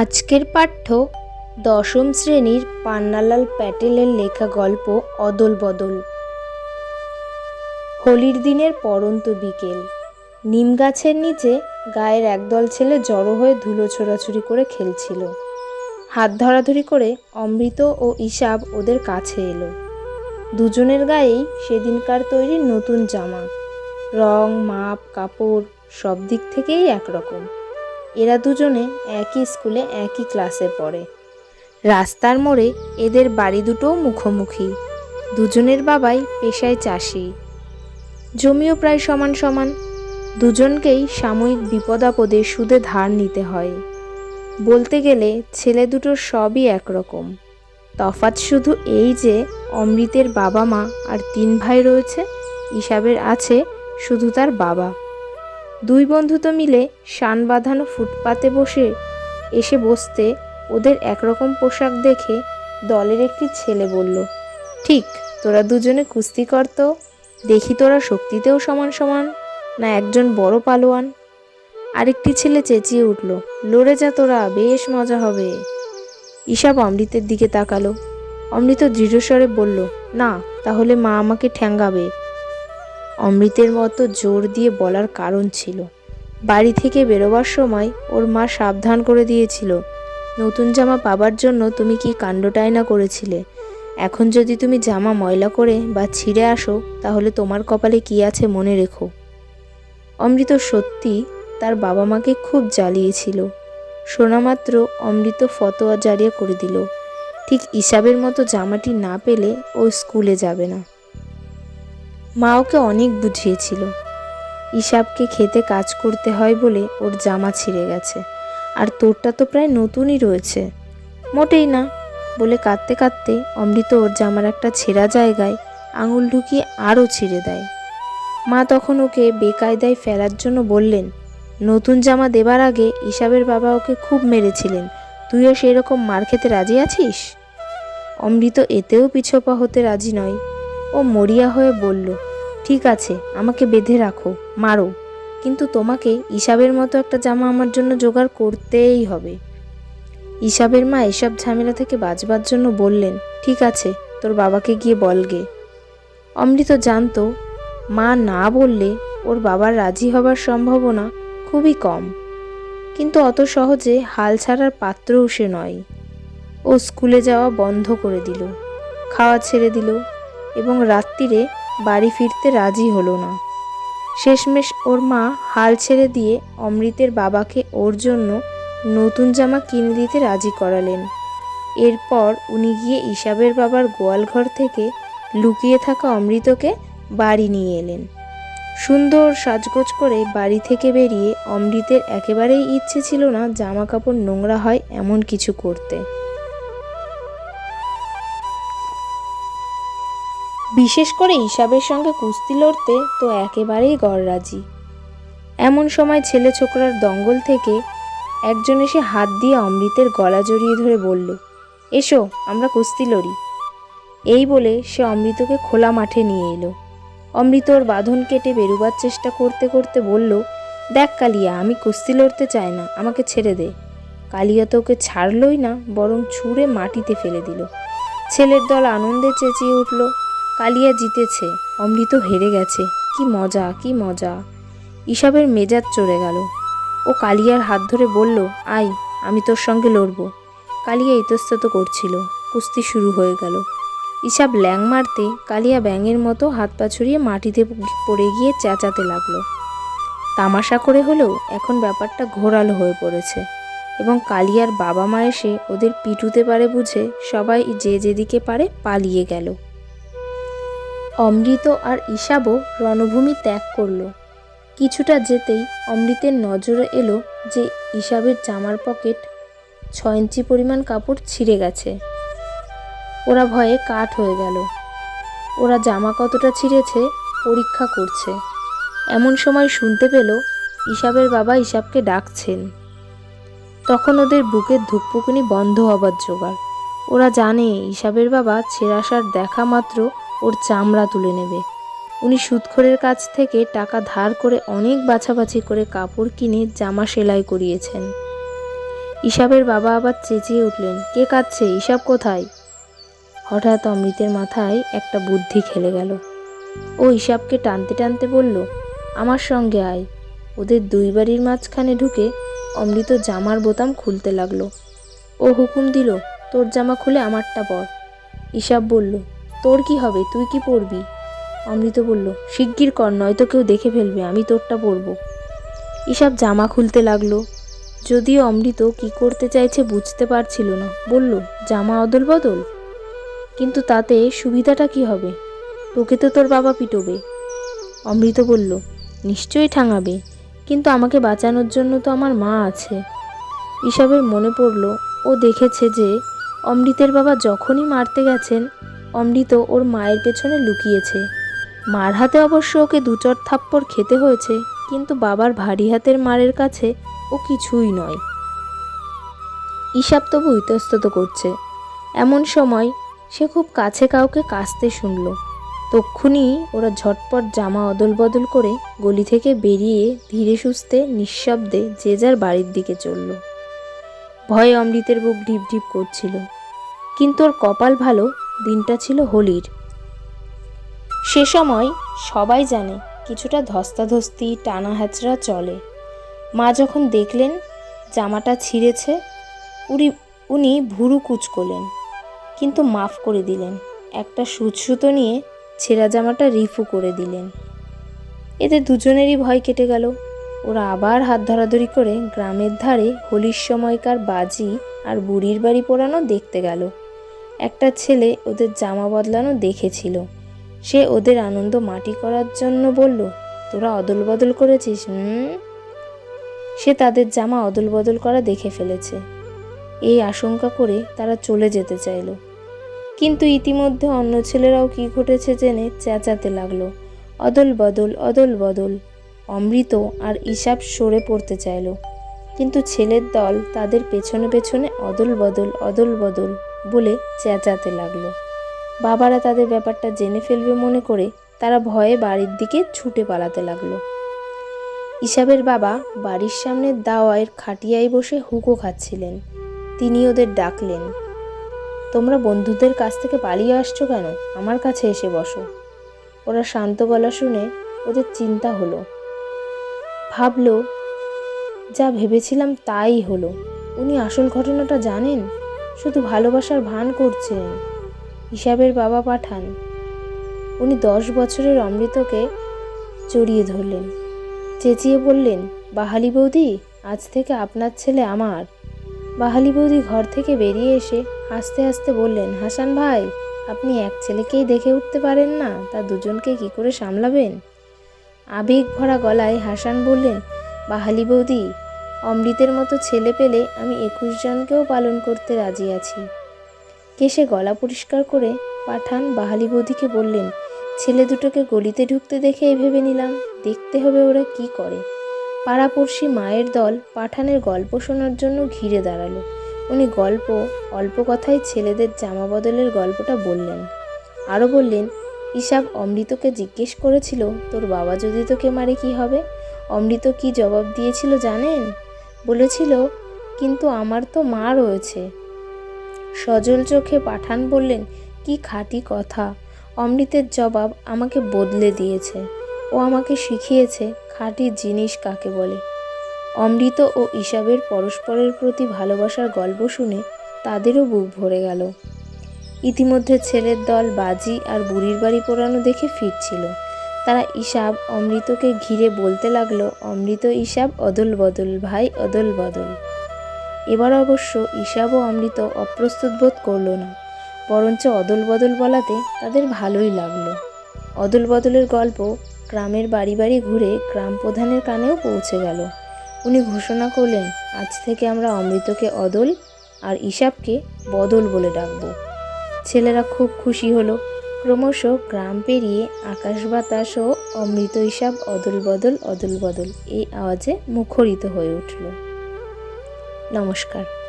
আজকের পাঠ্য দশম শ্রেণির পান্নালাল প্যাটেলের লেখা গল্প অদল বদল। হোলির দিনের পরন্ত বিকেল। নিম গাছের নিচে গায়ের একদল ছেলে জড়ো হয়ে ধুলো ছোড়াছুড়ি করে খেলছিল। হাত ধরাধরি করে অমৃত ও ইসাব ওদের কাছে এলো। দুজনের গায়েই সেদিনকার তৈরি নতুন জামা। রং, মাপ, কাপড় সব দিক থেকেই একরকম। এরা দুজনে একই স্কুলে একই ক্লাসে পড়ে। রাস্তার মোড়ে এদের বাড়ি দুটোও মুখোমুখি। দুজনের বাবাই পেশায় চাষি। জমিও প্রায় সমান সমান। দুজনকেই সাময়িক বিপদাপদে সুদে ধার নিতে হয়। বলতে গেলে ছেলে দুটোর সবই একরকম। তফাৎ শুধু এই যে অমৃতের বাবা মা আর তিন ভাই রয়েছে ইসাবের আছে শুধু তার বাবা। দুই বন্ধু তো মিলে শান বাঁধানো ফুটপাতে বসে এসে বসতে ওদের একরকম পোশাক দেখে দলের একটি ছেলে বলল, ঠিক, তোরা দুজনে কুস্তি করতো দেখি তোরা শক্তিতেও সমান সমান না একজন বড় পালোয়ান। আরেকটি ছেলে চেঁচিয়ে উঠল, লড়ে যা তোরা, বেশ মজা হবে। ঈশাব অমৃতের দিকে তাকালো। অমৃত দৃঢ়স্বরে বলল, না, তাহলে মা আমাকে ঠ্যাঙ্গাবে। অমৃতের মতো জোর দিয়ে বলার কারণ ছিল। বাড়ি থেকে বেরোবার সময় ওর মা সাবধান করে দিয়েছিল, নতুন জামা পাবার জন্য তুমি কি কাণ্ডটাই না করেছিলে? এখন যদি তুমি জামা ময়লা করে বা ছিঁড়ে আসো, তাহলে তোমার কপালে কি আছে মনে রেখো। অমৃত সত্যি তার বাবা মাকে খুব জ্বালিয়েছিল। শোনামাত্র অমৃত ফতোয়া জারিয়া করে দিল, ঠিক ইসাবের মতো জামাটি না পেলে ও স্কুলে যাবে না। মা ওকে অনেক বুঝিয়েছিল। ইসাবকে খেতে কাজ করতে হয় বলে ওর জামা ছিঁড়ে গেছে। আর তোরটা তো প্রায় নতুনই রয়েছে। মোটেই না, বলে কাঁদতে কাঁদতে অমৃত ওর জামার একটা ছেঁড়া জায়গায় আঙুল ঢুকিয়ে আরও ছিঁড়ে দেয়। মা তখন ওকে বেকায়দায় ফেলার জন্য বললেন, নতুন জামা দেবার আগে ইসাবের বাবা ওকে খুব মেরেছিলেন। তুইও সেই রকম মার খেতে রাজি আছিস? অমৃত এতেও পিছপা হতে রাজি নয়। ও মরিয়া হয়ে বলল, ঠিক আছে, আমাকে বেঁধে রাখো, মারো। কিন্তু তোমাকে ইসাবের মতো একটা জামা আমার জন্য জোগাড় করতেই হবে ইসাবের মা এসব ঝামেলা থেকে বাঁচবার জন্য বললেন, ঠিক আছে, তোর বাবাকে গিয়ে বলগে অমৃত জানত, মা না বললে ওর বাবার রাজি হবার সম্ভাবনা খুবই কম। কিন্তু অত সহজে হাল ছাড়ার পাত্রও সে নয়। ও স্কুলে যাওয়া বন্ধ করে দিল, খাওয়া ছেড়ে দিল এবং রাত্রিরে বাড়ি ফিরতে রাজি হলো না। শেষমেশ ওর মা হাল ছেড়ে দিয়ে অমৃতের বাবাকে ওর জন্য নতুন জামা কিনে দিতে রাজি করালেন। এরপর উনি গিয়ে ইসাবের বাবার গোয়ালঘর থেকে লুকিয়ে থাকা অমৃতকে বাড়ি নিয়ে এলেন। সুন্দর সাজগোজ করে বাড়ি থেকে বেরিয়ে অমৃতের একেবারেই ইচ্ছে ছিল না জামা কাপড় নোংরা হয় এমন কিছু করতে। বিশেষ করে ইসাবের সঙ্গে কুস্তি লড়তে তো একেবারেই গড়রাজি। এমন সময় ছেলে ছোকরার দঙ্গল থেকে একজন এসে হাত দিয়ে অমৃতের গলা জড়িয়ে ধরে বলল, এসো, আমরা কুস্তি লড়ি। এই বলে সে অমৃতকে খোলা মাঠে নিয়ে এলো। অমৃত ওর বাঁধন কেটে বেরোবার চেষ্টা করতে করতে বলল, দেখ কালিয়া, আমি কুস্তি লড়তে চাই না, আমাকে ছেড়ে দে। কালিয়া তো ওকে ছাড়লই না, বরং ছুঁড়ে মাটিতে ফেলে দিল। ছেলের দল আনন্দে চেঁচিয়ে উঠল কালিয়া জিতেছে, অমৃত হেরে গেছে। কি মজা কি মজা। ইসাবের মেজাজ চড়ে গেল। ও কালিয়ার হাত ধরে বলল আই আমি তোর সঙ্গে লড়ব। কালিয়া ইতস্তত করছিল। কুস্তি শুরু হয়ে গেল। ইসাব ল্যাং মারতে কালিয়া ব্যাঙের মতো হাত পা ছড়িয়ে মাটিতে পড়ে গিয়ে চেঁচাতে লাগল। তামাশা করে হলেও এখন ব্যাপারটা ঘোরালো হয়ে পড়েছে এবং কালিয়ার বাবা মা এসে ওদের পিটুতে পারে বুঝে সবাই যে যেদিকে পারে পালিয়ে গেল। অমৃত আর ঈশাবও রণভূমি ত্যাগ করল। কিছুটা যেতেই অমৃতের নজরে এলো যে ঈশাবের জামার পকেট ছ ইঞ্চি পরিমাণ কাপড় ছিঁড়ে গেছে। ওরা ভয়ে কাঠ হয়ে গেল। ওরা জামা কতটা ছিঁড়েছে পরীক্ষা করছে। এমন সময় শুনতে পেল ঈশাবের বাবা ঈশাবকে ডাকছেন। তখন ওদের বুকের ধুকপুকুনি বন্ধ হবার জোগাড়। ওরা জানে ঈশাবের বাবা ছেঁড়াশার দেখা মাত্র ওর চামড়া তুলে নেবে। উনি সুদখোরের কাছ থেকে টাকা ধার করে অনেক বাছাবাছি করে কাপড় কিনে জামা সেলাই করিয়েছেন। ইসাবের বাবা আবার চেঁচিয়ে উঠলেন, কে কাঁদছে? ইসাব কোথায়? হঠাৎ অমৃতের মাথায় একটা বুদ্ধি খেলে গেল। ও ইসাবকে টানতে টানতে বলল, আমার সঙ্গে আয়। ওদের দুই বাড়ির মাঝখানে ঢুকে অমৃত জামার বোতাম খুলতে লাগল। ও হুকুম দিল, তোর জামা খুলে আমারটা পর। ইসাব বলল তোর কি হবে? তুই কি পরবি অমৃত বলল, শিগগির কর, নয়তো কেউ দেখে ফেলবে, আমি তোরটা পরবো ইসাব জামা খুলতে লাগল। যদিও অমৃত কি করতে চাইছে বুঝতে পারছিল না। বলল, জামা অদল বদল কিন্তু তাতে সুবিধাটা কি হবে? তোকে তো তোর বাবা পিটবে। অমৃত বলল, নিশ্চয়ই ঠাঙাবে, কিন্তু আমাকে বাঁচানোর জন্য তো আমার মা আছে। ইসাবের মনে পড়ল, ও দেখেছে যে অমৃতের বাবা যখনই মারতে গেছেন অমৃত ওর মায়ের পেছনে লুকিয়েছে। মার হাতে অবশ্য ওকে দুচর থাপ্পড় খেতে হয়েছে, কিন্তু বাবার ভারী হাতের মারের কাছে ও কিছুই নয়। ইসাব তবু ইতস্তত করছে। এমন সময় সে খুব কাছে কাউকে কাশতে শুনল। তক্ষুনি ওরা ঝটপট জামা অদল বদল করে গলি থেকে বেরিয়ে ধীরে সুস্থে নিঃশব্দে যে যার বাড়ির দিকে চলল। ভয়ে অমৃতের বুক ঢিপ ঢিপ করছিল। কিন্তু ওর কপাল ভালো দিনটা ছিল হোলির। সে সময় সবাই জানে কিছুটা ধস্তাধস্তি টানা হ্যাচড়া চলে। মা যখন দেখলেন জামাটা ছিঁড়েছে উনি উনি ভুরু কুচকলেন, কিন্তু মাফ করে দিলেন। একটা সুতো নিয়ে ছেঁড়া জামাটা রিফু করে দিলেন। এতে দুজনেরই ভয় কেটে গেল। ওরা আবার হাত ধরাধরি করে গ্রামের ধারে হোলির সময়কার বাজি আর বুড়ির বাড়ি পোড়ানো দেখতে গেল। একটা ছেলে ওদের জামা বদলানো দেখেছিল। সে ওদের আনন্দ মাটি করার জন্য বলল, তোরা অদল বদল করেছিস, হুম? সে তাদের জামা অদল বদল করা দেখে ফেলেছে। এই আশঙ্কা করে তারা চলে যেতে চাইল। কিন্তু ইতিমধ্যে অন্য ছেলেরাও কি ঘটেছে জেনে চেঁচাতে লাগল। অদল বদল অদল বদল অমৃত আর ইসাব সরে পড়তে চাইল। কিন্তু ছেলের দল তাদের পেছনে পেছনে অদল বদল অদল বদল বলে চেঁচাতে লাগল। বাবারা তাদের ব্যাপারটা জেনে ফেলবে মনে করে তারা ভয়ে বাড়ির দিকে ছুটে পালাতে লাগল। ইসাবের বাবা বাড়ির সামনে দাওয়ায় খাটিয়ায় বসে হুকো খাচ্ছিলেন। তিনি ওদের ডাকলেন, তোমরা বন্ধুদের কাছ থেকে পালিয়ে আসছো কেন? আমার কাছে এসে বসো। ওরা শান্ত গলা শুনে ওদের চিন্তা হলো। ভাবলো, যা ভেবেছিলাম তাই হলো। উনি আসল ঘটনাটা জানেন? শুধু ভালোবাসার ভান করছেন হিসাবের বাবা পাঠান। উনি দশ বছরের অমৃতকে জড়িয়ে ধরলেন। চেঁচিয়ে বললেন, বাহালি বৌদি, আজ থেকে আপনার ছেলে আমার। বাহালি বৌদি ঘর থেকে বেরিয়ে এসে হাসতে হাসতে বললেন, হাসান ভাই, আপনি এক ছেলেকেই দেখে উঠতে পারেন না, তা দুজনকে কি করে সামলাবেন? আবেগ ভরা গলায় হাসান বললেন, বাহালি বৌদি অমৃতের মতো ছেলে পেলে আমি একুশ জনকেও পালন করতে রাজি আছি। কেসে গলা পরিষ্কার করে পাঠান বাহালি বৌদিকে বললেন, ছেলে দুটোকে গলিতে ঢুকতে দেখে ভেবে নিলাম, দেখতে হবে ওরা কি করে। পাড়াপড়শি মায়ের দল পাঠানের গল্প শোনার জন্য ঘিরে দাঁড়াল। উনি গল্প, অল্প কথায় ছেলেদের জামা বদলের গল্পটা বললেন। আরও বললেন, ইসাব অমৃতকে জিজ্ঞেস করেছিল, তোর বাবা যদি তোকে মারে কি হবে? অমৃত কি জবাব দিয়েছিল জানেন? বলেছিল, কিন্তু আমার তো মা রয়েছে। সজল চোখে পাঠান বললেন, কি খাঁটি কথা। অমৃতের জবাব আমাকে বদলে দিয়েছে। ও আমাকে শিখিয়েছে খাঁটি জিনিস কাকে বলে। অমৃত ও ইসাবের পরস্পরের প্রতি ভালোবাসার গল্প শুনে তাদেরও বুক ভরে গেল। ইতিমধ্যে ছেলের দল বাজি আর বুড়ির বাড়ি পোড়ানো দেখে ফিরছিল। তারা ইসাব অমৃতকে ঘিরে বলতে লাগল, অমৃত ইসাব অদল বদল, ভাই, অদল বদল। এবার অবশ্য ইসাব ও অমৃত অপ্রস্তুত বোধ করল না, বরঞ্চ অদল বদল বলাতে তাদের ভালোই লাগল। অদল বদলের গল্প গ্রামের বাড়ি বাড়ি ঘুরে গ্রাম প্রধানের কানেও পৌঁছে গেল। উনি ঘোষণা করলেন, আজ থেকে আমরা অমৃতকে অদল আর ইসাবকে বদল বলে ডাকবো। ছেলেরা খুব খুশি হলো। ক্রমশ গ্রাম পেরিয়ে আকাশ বাতাস ও অমৃত হিসাব অদল বদল অদল বদল এই আওয়াজে মুখরিত হয়ে উঠল। নমস্কার।